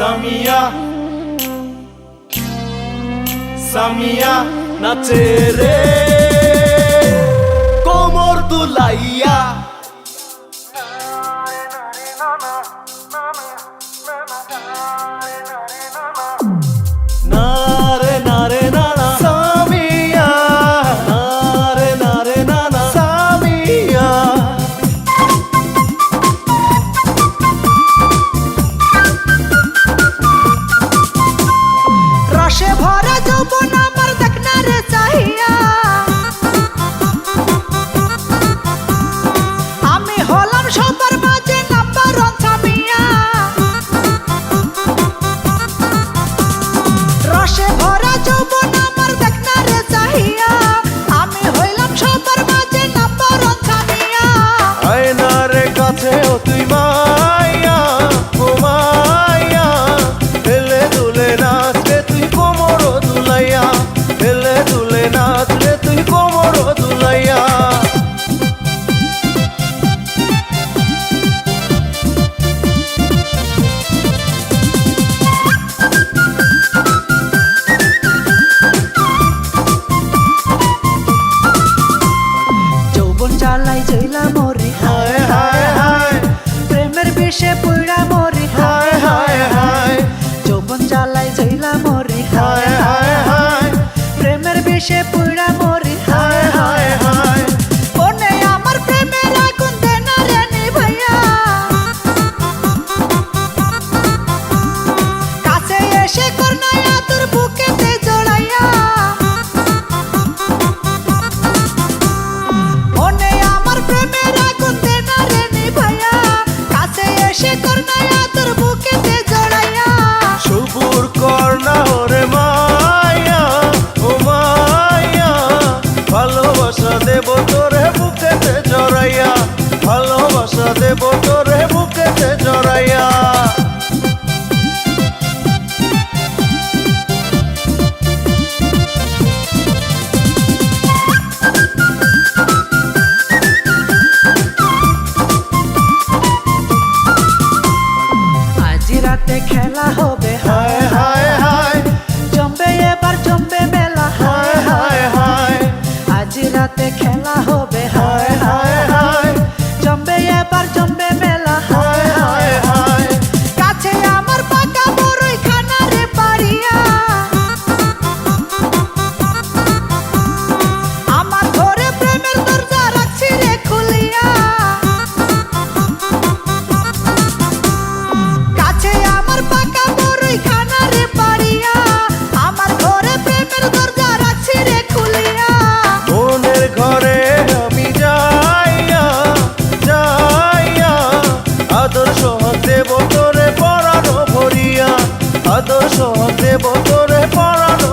সামিয়া সামিয়া নাচে রে কোমর দুলাইয়া বিষে পুরা মরি হায় হায় হায়। মনে আমার প্রেমের আগুন দেনা রে নিভাইয়া কাছে এসে করনায়া তোর বুকেতে জড়াইয়া। মনে আমার করনায়া Cái 后 আদর্শ হতে বোতরে পড়ানো ভরিয়া। আদর্শ হতে বোতরে পড়ানো